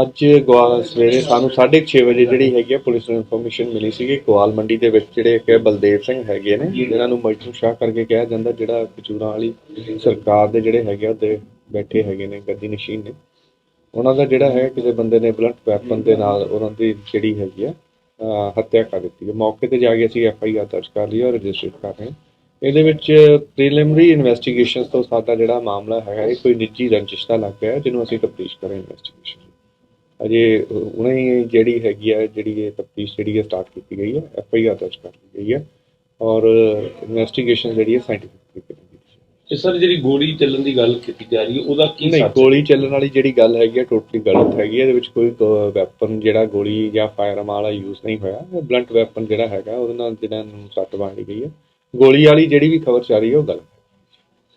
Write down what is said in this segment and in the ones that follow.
ਅੱਜ ਗਵਾਲ ਸਵੇਰੇ ਸਾਨੂੰ 6:30 ਵਜੇ ਜਿਹੜੀ ਹੈਗੀ ਆ ਪੁਲਿਸ ਨੂੰ ਇਨਫੋਰਮੇਸ਼ਨ ਮਿਲੀ ਸੀ ਕਿ ਗਵਾਲ ਮੰਡੀ ਦੇ ਵਿੱਚ ਜਿਹੜੇ ਇੱਕ ਬਲਦੇਵ ਸਿੰਘ ਹੈਗੇ ਨੇ ਜਿਹਨਾਂ ਨੂੰ ਮਜਨੂ ਸ਼ਾਹ ਕਰਕੇ ਕਿਹਾ ਜਾਂਦਾ, ਜਿਹੜਾ ਕਚੂਰਾਂ ਵਾਲੀ ਸਰਕਾਰ ਦੇ ਜਿਹੜੇ ਹੈਗੇ ਆ ਉਹਦੇ ਬੈਠੇ ਹੈਗੇ ਨੇ, ਗੱਦੀ ਨਸ਼ੀਨ ਨੇ। ਉਹਨਾਂ ਦਾ ਜਿਹੜਾ ਹੈ, ਕਿਸੇ ਬੰਦੇ ਨੇ ਬਲੰਟ ਵੈਪਨ ਦੇ ਨਾਲ ਉਹਨਾਂ ਦੀ ਜਿਹੜੀ ਹੈਗੀ ਆ ਹੱਤਿਆ ਕਰ ਦਿੱਤੀ ਹੈ। ਮੌਕੇ ਤੇ ਜਾ ਕੇ ਅਸੀਂ ਐਫ ਆਈ ਆਰ ਦਰਜ ਕਰ ਲਈ ਔਰ ਰਜਿਸਟਰ ਕਰ ਰਹੇ ਹਾਂ। ਇਹਦੇ ਵਿੱਚ ਪ੍ਰੀਲਿਮਿਨਰੀ ਇਨਵੈਸਟੀਗੇਸ਼ਨਸ ਤੋਂ ਸਾਡਾ ਜਿਹੜਾ ਮਾਮਲਾ ਹੈਗਾ, ਇਹ ਕੋਈ ਨਿੱਜੀ ਰੰਜਿਸ਼ ਦਾ ਲੱਗ ਗਿਆ, ਜਿਹਨੂੰ ਅਸੀਂ ਤਫਤੀਸ਼ ਕਰ ਰਹੇ ਇਨਵੈਸਟੀਗੇਸ਼ਨ ਅਜੇ ਉਹਨੇ ਹੀ ਜਿਹੜੀ ਹੈਗੀ ਆ ਜਿਹੜੀ ਇਹ ਤਫਤੀਸ਼ ਜਿਹੜੀ ਹੈ ਸਟਾਰਟ ਕੀਤੀ ਗਈ ਹੈ ਐਫ ਆਈ ਆਰ ਦਰਜ ਕਰ ਲਈ ਗਈ ਹੈ ਔਰ ਇਨਵੈਸਟੀਗੇਸ਼ਨ ਜਿਹੜੀ ਹੈ ਸਾਇੰਟਿਫਿਕ ਤਰੀਕੇ ਨਾਲ ਤੇ ਸਰ ਜਿਹੜੀ ਗੋਲੀ ਚੱਲਣ ਦੀ ਗੱਲ ਕੀਤੀ ਜਾ ਰਹੀ ਹੈ ਉਹਦਾ ਕੀ ਨਹੀਂ? ਗੋਲੀ ਚੱਲਣ ਵਾਲੀ ਜਿਹੜੀ ਗੱਲ ਹੈਗੀ ਹੈ ਟੋਟਲੀ ਗਲਤ ਹੈਗੀ ਹੈ ਇਹਦੇ ਵਿੱਚ ਕੋਈ ਵੈਪਨ ਜਿਹੜਾ ਗੋਲੀ ਜਾਂ ਫਾਇਰਆਰਮ ਵਾਲਾ ਯੂਜ਼ ਨਹੀਂ ਹੋਇਆ ਬਲੰਟ ਵੈਪਨ ਜਿਹੜਾ ਹੈਗਾ ਉਹਦੇ ਨਾਲ ਜਿਹੜਾ ਨੂੰ ਸੱਟ ਮਾਰੀ ਗਈ ਹੈ ਗੋਲੀ ਵਾਲੀ ਜਿਹੜੀ ਵੀ ਖਬਰ ਚੱਲ ਰਹੀ ਹੈ ਉਹ ਗਲਤ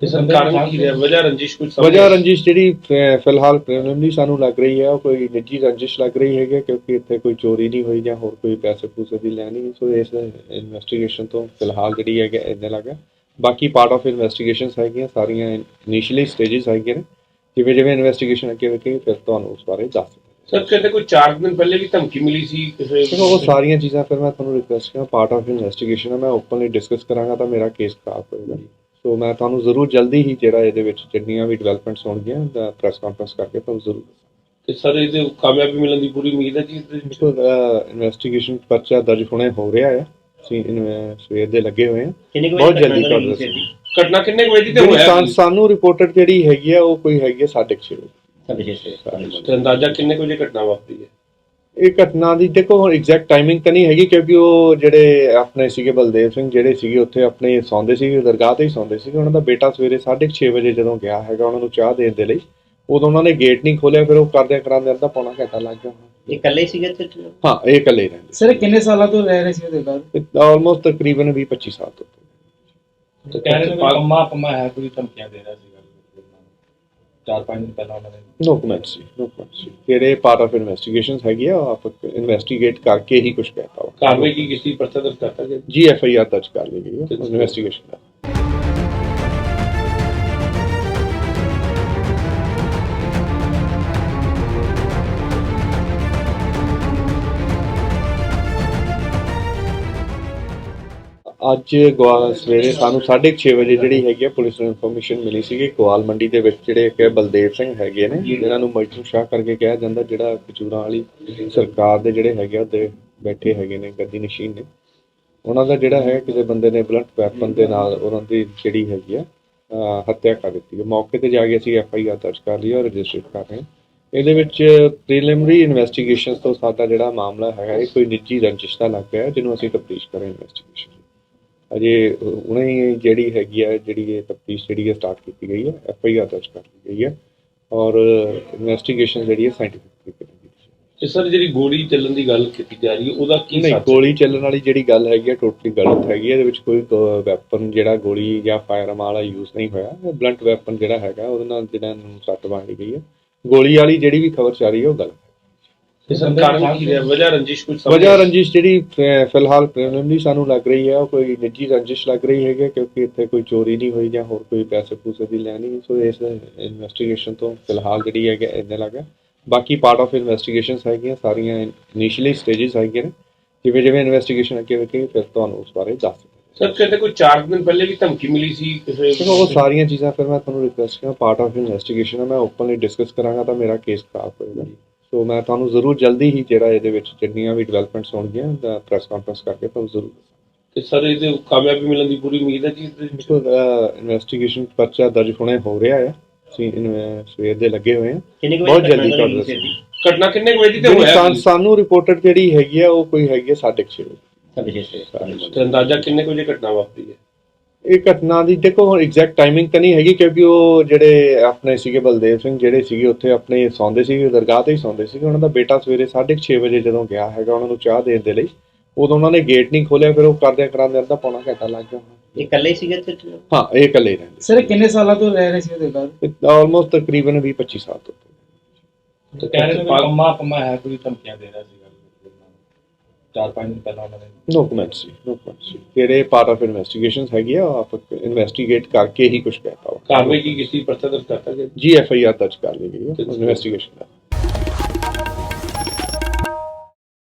ਕਾਰਨ ਕੀ ਹੈ ਵਜ੍ਹਾ ਰੰਜਿਸ਼ ਕੁਝ ਸਮਝ ਵਜ੍ਹਾ ਰੰਜਿਸ਼ ਜਿਹੜੀ ਫਿਲਹਾਲ ਪ੍ਰੀਲਿਮਿਨਰੀ ਸਾਨੂੰ ਲੱਗ ਰਹੀ ਹੈ ਉਹ ਕੋਈ ਨਿੱਜੀ ਰੰਜਿਸ਼ ਲੱਗ ਰਹੀ ਹੈਗੀ ਹੈ ਕਿਉਂਕਿ ਇੱਥੇ ਕੋਈ ਚੋਰੀ ਨਹੀਂ ਹੋਈ ਜਾਂ ਹੋਰ ਕੋਈ ਪੈਸੇ ਪੂਸੇ ਦੀ ਲੈਣੀ ਨਹੀਂ। ਸੋ ਇਸ ਇਨਵੈਸਟੀਗੇਸ਼ਨ ਤੋਂ ਫਿਲਹਾਲ ਜਿਹੜੀ ਹੈਗਾ ਇੰਨੇ ਲੱਗਾ। ਬਾਕੀ ਪਾਰਟ ਆਫ ਇਨਵੈਸਟੀਗੇਸ਼ਨਸ ਹੈਗੀਆਂ ਸਾਰੀਆਂ ਇਨੀਸ਼ੀਅਲੀ ਸਟੇजेस ਹੈਗੀਆਂ ਨੇ। ਜਿਵੇਂ ਜਿਵੇਂ ਇਨਵੈਸਟੀਗੇਸ਼ਨ ਅੱਗੇ ਵਧੇਗੀ ਫਿਰ ਤੁਹਾਨੂੰ ਉਸ ਬਾਰੇ ਦੱਸ ਦਿੰਦੇ ਸਰ ਕਹਿੰਦੇ ਕੋਈ 4 ਦਿਨ ਪਹਿਲੇ ਵੀ ਧਮਕੀ ਮਿਲੀ ਸੀ ਕਿਸੇ ਉਹ ਸਾਰੀਆਂ ਚੀਜ਼ਾਂ ਫਿਰ ਮੈਂ ਤੁਹਾਨੂੰ ਰਿਕਵੈਸਟ ਕਰਾਂ ਪਾਰਟ ਆਫ ਇਨਵੈਸਟੀਗੇਸ਼ਨ ਹੈ ਮੈਂ ਓਪਨਲੀ ਡਿਸਕਸ ਕਰਾਂਗਾ ਤਾਂ ਮੇਰਾ ਕੇਸ ਖਰਾਬ ਹੋਏਗਾ। ਸੋ ਮੈਂ ਤੁਹਾਨੂੰ ਜ਼ਰੂਰ ਜਲਦੀ ਹੀ ਜਿਹੜਾ ਇਹਦੇ ਵਿੱਚ ਜਿੰਨੀਆਂ ਵੀ ਡਿਵੈਲਪਮੈਂਟਸ ਹੋਣਗੀਆਂ ਦਾ ਪ੍ਰੈਸ ਕਾਨਫਰੰਸ ਕਰਕੇ ਤੁਹਾਨੂੰ ਜ਼ਰੂਰ ਤੇ ਸਰ ਇਹਦੇ ਕਾਮਯਾਬੀ ਮਿਲਣ ਦੀ ਪੂਰੀ ਉਮੀਦ ਹੈ ਜੀ ਇਨਵੈਸਟੀਗੇਸ਼ਨ ਪਰਚਾ ਦਰਜ ਹੋਣੇ ਹੋ ਰਿਹਾ ਹੈ। ਅਸੀਂ ਸਵੇਰ ਦੇ ਲੱਗੇ ਹੋਏ ਹਾਂ। ਬਹੁਤ ਜਲਦੀ ਜੀ? ਘਟਨਾ ਕਿੰਨੇ ਵਜੇ ਦੀ ਹੋਇਆ ਸਾਨ- ਰਿਪੋਰਟਡ ਜਿਹੜੀ ਹੈਗੀ ਆ ਉਹ ਕੋਈ ਹੈਗੀ ਹੈ 6:30 ਵਜੇ। ਤੇ ਅੰਦਾਜ਼ਾ ਕਿੰਨੇ ਵਜੇ ਘਟਨਾ ਵਾਪਰੀ ਹੈ? ਇਹ ਘਟਨਾ ਦੀ ਦੇਖੋ ਐਗਜ਼ੈਕਟ ਟਾਈਮਿੰਗ ਤਾਂ ਨਹੀਂ ਹੈਗੀ ਕਿਉਂਕਿ ਉਹ ਜਿਹੜੇ ਆਪਣੇ ਸੀਗੇ ਬਲਦੇਵ ਸਿੰਘ ਜਿਹੜੇ ਸੀਗੇ ਉੱਥੇ ਆਪਣੇ ਸੌਂਦੇ ਸੀਗੇ ਦਰਗਾਹ ਤੇ ਹੀ ਸੌਂਦੇ ਸੀਗੇ। ਉਹਨਾਂ ਦਾ ਬੇਟਾ ਸਵੇਰੇ 6:30 ਵਜੇ ਜਦੋਂ ਗਿਆ ਹੈਗਾ ਉਹਨਾਂ ਨੂੰ ਚਾਹ ਦੇਣ ਦੇ ਲਈ ਉਦੋਂ ਉਹਨਾਂ ਨੇ ਗੇਟ ਨਹੀਂ ਖੋਲਿਆ ਫਿਰ ਉਹ ਕਰਦੇ ਕਰਾਂਦੇ ਅੱਧਾ ਪੌਣਾ ਘੰਟਾ ਲੱਗ ਗਿਆ। ਇਹ ਇਕੱਲੇ ਸੀਗੇ ਤੇ ਹਾਂ ਇਹ ਇਕੱਲੇ ਹੀ ਰਹਿੰਦੇ ਸਰ ਕਿੰਨੇ ਸਾਲਾਂ ਤੋਂ ਰਹਿ ਰਹੇ ਸੀ ਉਹਦੇ ਘਰ ਆਲਮੋਸਟ ਤਕਰੀਬਨ 20 25 ਸਾਲ ਤੋਂ ਤੇ ਕਹਿ ਰਹੇ ਪੰਮਾ ਪੰਮਾ ਕੋਈ ਧਮਕੀਆਂ ਦੇ ਰਿਹਾ ਸੀ 4-5 ਦਿਨ ਪਹਿਲਾਂ ਉਹਨਾਂ ਨੇ ਨੋ ਕਮੈਂਟ ਸੀ ਨੋ ਕਮੈਂਟ ਸੀ ਕਿਹੜੇ ਪਾਰਟ ਆਫ ਇਨਵੈਸਟੀਗੇਸ਼ਨ ਹੈਗੀ ਆ ਆਪ ਇਨਵੈਸਟੀਗੇਟ ਕਰਕੇ ਹੀ ਕੁਝ ਕਹਿਤਾ ਕਾਰਵਾਈ ਕੀ ਕਿਸੇ ਪਰਚਾ ਦਰਜ ਕਰਤਾ ਗਿਆ? ਜੀ ਐਫ ਆਈ ਆਰ ਦਰਜ ਕਰ ਲਈ ਗਈ ਹੈ ਇਨਵੈਸਟੀਗੇਸ਼ਨ ਦਾ। ਅੱਜ ਗਵਾ ਸਵੇਰੇ ਸਾਨੂੰ 6:30 ਵਜੇ ਜਿਹੜੀ ਹੈਗੀ ਆ ਪੁਲਿਸ ਨੂੰ ਇਨਫੋਰਮੇਸ਼ਨ ਮਿਲੀ ਸੀ ਕਿ ਗਵਾਲ ਮੰਡੀ ਦੇ ਵਿੱਚ ਜਿਹੜੇ ਇੱਕ ਬਲਦੇਵ ਸਿੰਘ ਹੈਗੇ ਨੇ ਜਿਹਨਾਂ ਨੂੰ ਮਜਨੂ ਸ਼ਾਹ ਕਰਕੇ ਕਿਹਾ ਜਾਂਦਾ ਜਿਹੜਾ ਕਚੂਰਾਂ ਵਾਲੀ ਸਰਕਾਰ ਦੇ ਜਿਹੜੇ ਹੈਗੇ ਆ ਉਹਦੇ ਬੈਠੇ ਹੈਗੇ ਨੇ ਗੱਦੀ ਨਸ਼ੀਨ ਨੇ। ਉਹਨਾਂ ਦਾ ਜਿਹੜਾ ਹੈ ਕਿਸੇ ਬੰਦੇ ਨੇ ਬਲੰਟ ਵੈਪਨ ਦੇ ਨਾਲ ਉਹਨਾਂ ਦੀ ਜਿਹੜੀ ਹੈਗੀ ਆ ਅਹ ਹੱਤਿਆ ਕਰ ਦਿੱਤੀ ਹੈ। ਮੌਕੇ ਤੇ ਜਾ ਕੇ ਅਸੀਂ ਐਫ ਆਈ ਆਰ ਦਰਜ ਕਰ ਲਈ ਔਰ ਰਜਿਸਟਰ ਕਰ ਰਹੇ ਹਾਂ। ਇਹਦੇ ਵਿੱਚ ਪ੍ਰੀਲਿਮਿਨਰੀ ਇਨਵੈਸਟੀਗੇਸ਼ਨਸ ਤੋਂ ਸਾਡਾ ਜਿਹੜਾ ਮਾਮਲਾ ਹੈਗਾ ਇਹ ਕੋਈ ਨਿੱਜੀ ਰੰਜਿਸ਼ ਦਾ ਲੱਗ ਗਿਆ ਜਿਹਨੂੰ ਅਸੀਂ ਤਫਤੀਸ਼ ਕਰ ਰਹੇ ਇਨਵੈਸਟੀਗੇਸ਼ਨ ਅਜੇ ਉਹਨੇ ਹੀ ਜਿਹੜੀ ਹੈਗੀ ਆ ਜਿਹੜੀ ਇਹ ਤਫਤੀਸ਼ ਜਿਹੜੀ ਹੈ ਸਟਾਰਟ ਕੀਤੀ ਗਈ ਹੈ ਐਫ ਆਈ ਆਰ ਦਰਜ ਕਰ ਲਈ ਗਈ ਹੈ ਔਰ ਇਨਵੈਸਟੀਗੇਸ਼ਨ ਜਿਹੜੀ ਹੈ ਸਾਇੰਟਿਫਿਕ ਤਰੀਕੇ ਨਾਲ। ਤੇ ਸਰ ਜਿਹੜੀ ਗੋਲੀ ਚੱਲਣ ਦੀ ਗੱਲ ਕੀਤੀ ਜਾ ਰਹੀ ਹੈ ਉਹਦਾ ਕੀ ਨਹੀਂ? ਗੋਲੀ ਚੱਲਣ ਵਾਲੀ ਜਿਹੜੀ ਗੱਲ ਹੈਗੀ ਹੈ ਟੋਟਲੀ ਗਲਤ ਹੈਗੀ ਹੈ ਇਹਦੇ ਵਿੱਚ ਕੋਈ ਵੈਪਨ ਜਿਹੜਾ ਗੋਲੀ ਜਾਂ ਫਾਇਰਆਰਮ ਵਾਲਾ ਯੂਜ਼ ਨਹੀਂ ਹੋਇਆ ਬਲੰਟ ਵੈਪਨ ਜਿਹੜਾ ਹੈਗਾ ਉਹਦੇ ਨਾਲ ਜਿਹੜਾ ਨੂੰ ਸੱਟ ਮਾਰੀ ਗਈ ਹੈ ਗੋਲੀ ਵਾਲੀ ਜਿਹੜੀ ਵੀ ਖਬਰ ਚੱਲ ਰਹੀ ਹੈ ਉਹ ਗਲਤ ਕਾਰਨ ਕੀ ਵਜ੍ਹਾ ਰੰਜਿਸ਼ ਕੁਝ ਸਮਝ ਵਜ੍ਹਾ ਰੰਜਿਸ਼ ਜਿਹੜੀ ਫਿਲਹਾਲ ਪ੍ਰੀਲਿਮਿਨਰੀ ਸਾਨੂੰ ਲੱਗ ਰਹੀ ਹੈ ਉਹ ਕੋਈ ਨਿੱਜੀ ਰੰਜਿਸ਼ ਲੱਗ ਰਹੀ ਹੈਗੀ ਹੈ ਕਿਉਂਕਿ ਇੱਥੇ ਕੋਈ ਚੋਰੀ ਨਹੀਂ ਹੋਈ ਜਾਂ ਹੋਰ ਕੋਈ ਪੈਸੇ ਪੂਸੇ ਦੀ ਲੈਣੀ ਨਹੀਂ ਸੋ ਇਸ ਇਨਵੈਸਟੀਗੇਸ਼ਨ ਤੋਂ ਫਿਲਹਾਲ ਜਿਹੜੀ ਹੈਗਾ ਇੰਨੇ ਲੱਗਾ। ਬਾਕੀ ਪਾਰਟ ਆਫ ਇਨਵੈਸਟੀਗੇਸ਼ਨਸ ਹੈਗੀਆਂ ਸਾਰੀਆਂ ਇਨੀਸ਼ੀਅਲੀ ਸਟੇजेस ਹੈਗੀਆਂ ਨੇ। ਜਿਵੇਂ ਜਿਵੇਂ ਇਨਵੈਸਟੀਗੇਸ਼ਨ ਅੱਗੇ ਵਧੇਗੀ ਫਿਰ ਤੁਹਾਨੂੰ ਉਸ ਬਾਰੇ ਦੱਸ ਦਿੰਦੇ ਸਰ ਕਹਿੰਦੇ ਕੋਈ 4 ਦਿਨ ਪਹਿਲੇ ਵੀ ਧਮਕੀ ਮਿਲੀ ਸੀ? ਕਿਸੇ ਦੇਖੋ ਉਹ ਸਾਰੀਆਂ ਚੀਜ਼ਾਂ ਫਿਰ ਮੈਂ ਤੁਹਾਨੂੰ ਰਿਕਵੈਸਟ ਕਰਾਂ ਪਾਰਟ ਆਫ ਇਨਵੈਸਟੀਗੇਸ਼ਨ ਹੈ ਮੈਂ ਓਪਨਲੀ ਡਿਸਕਸ ਕਰਾਂਗਾ ਤਾਂ ਮੇਰਾ ਕੇਸ ਖਰਾਬ ਹੋਏਗਾ। ਸੋ ਮੈਂ ਤੁਹਾਨੂੰ ਜ਼ਰੂਰ ਜਲਦੀ ਹੀ ਜਿਹੜਾ ਇਹਦੇ ਵਿੱਚ ਜਿੰਨੀਆਂ ਵੀ ਡਿਵੈਲਪਮੈਂਟਸ ਹੋਣਗੀਆਂ ਦਾ ਪ੍ਰੈਸ ਕਾਨਫਰੰਸ ਕਰਕੇ ਤੁਹਾਨੂੰ ਜ਼ਰੂਰ ਤੇ ਸਰ ਇਹਦੇ ਕਾਮਯਾਬੀ ਮਿਲਣ ਦੀ ਪੂਰੀ ਉਮੀਦ ਹੈ ਜੀ ਇਹਦੇ ਵਿੱਚ? ਇਨਵੈਸਟੀਗੇਸ਼ਨ ਪਰਚਾ ਦਰਜ ਹੋਣੇ ਹੋ ਰਿਹਾ ਹੈ। ਅਸੀਂ ਸਵੇਰ ਦੇ ਲੱਗੇ ਹੋਏ ਹਾਂ। ਬਹੁਤ ਜਲਦੀ ਕਰ ਦੱਸੋ। ਘਟਨਾ ਕਿੰਨੇ ਵਜੇ ਦੀ ਤੇ ਹੋਇਆ ਸਾਨ- ਰਿਪੋਰਟਡ ਜਿਹੜੀ ਹੈਗੀ ਆ ਉਹ ਕੋਈ ਹੈਗੀ ਹੈ 6:30 ਵਜੇ। ਤੇ ਅੰਦਾਜ਼ਾ ਕਿੰਨੇ ਵਜੇ ਘਟਨਾ ਵਾਪਰੀ ਹੈ? ਇਹ ਘਟਨਾ ਦੀ ਦੇਖੋ ਹੁਣ ਐਗਜ਼ੈਕਟ ਟਾਈਮਿੰਗ ਤਾਂ ਨਹੀਂ ਹੈਗੀ ਕਿਉਂਕਿ ਉਹ ਜਿਹੜੇ ਆਪਣੇ ਸੀਗੇ ਬਲਦੇਵ ਸਿੰਘ ਜਿਹੜੇ ਸੀਗੇ ਉੱਥੇ ਆਪਣੇ ਸੌਂਦੇ ਸੀਗੇ ਦਰਗਾਹ ਤੇ ਹੀ ਸੌਂਦੇ ਸੀਗੇ। ਉਹਨਾਂ ਦਾ ਬੇਟਾ ਸਵੇਰੇ 6:30 ਵਜੇ ਜਦੋਂ ਗਿਆ ਹੈਗਾ ਉਹਨਾਂ ਨੂੰ ਚਾਹ ਦੇਣ ਦੇ ਲਈ ਉਦੋਂ ਉਹਨਾਂ ਨੇ ਗੇਟ ਨਹੀਂ ਖੋਲਿਆ ਫਿਰ ਉਹ ਕਰਦਿਆਂ ਕਰਾਂਦੇ ਅੱਧਾ ਪੌਣਾ ਘੰਟਾ ਲੱਗ ਗਿਆ। ਇਹ ਇਕੱਲੇ ਸੀਗੇ ਤੇ ਹਾਂ ਇਹ ਇਕੱਲੇ ਹੀ ਰਹਿੰਦੇ ਸਰ ਕਿੰਨੇ ਸਾਲਾਂ ਤੋਂ ਰਹਿ ਰਹੇ ਸੀ ਉਹਦੇ ਘਰ ਆਲਮੋਸਟ ਤਕਰੀਬਨ 20 25 ਸਾਲ ਤੋਂ। ਤੇ ਕਹਿ ਰਹੇ ਪੰਮਾ ਪੰਮਾ ਹੈ ਕੋਈ ਧਮਕੀਆਂ ਦੇ ਰਿਹਾ ਸੀਗਾ। ਚਾਰ ਪੰਜ ਦਿਨ ਪਹਿਲਾਂ ਉਹਨਾਂ ਨੇ ਨੋ ਕਮੈਂਟਸ ਸੀ ਨੋ ਕਮੈਂਟਸ ਸੀ। ਜਿਹੜੇ ਪਾਰਟ ਆਫ ਇਨਵੈਸਟੀਗੇਸ਼ਨਸ ਹੈਗੀ ਆ ਆਪ ਇਨਵੈਸਟੀਗੇਟ ਕਰਕੇ ਹੀ ਕੁਝ ਕਹਿ ਪਾਓ ਕਾਰਵਾਈ ਕੀ ਕਿਸੇ ਪਰਚਾ ਦਰਜ ਕਰਤਾ ਜੀ ਐਫ ਆਈ ਆਰ ਦਰਜ ਕਰ ਲਈ ਗਈ ਹੈ ਇਨਵੈਸਟੀਗੇਸ਼ਨ ਦਾ।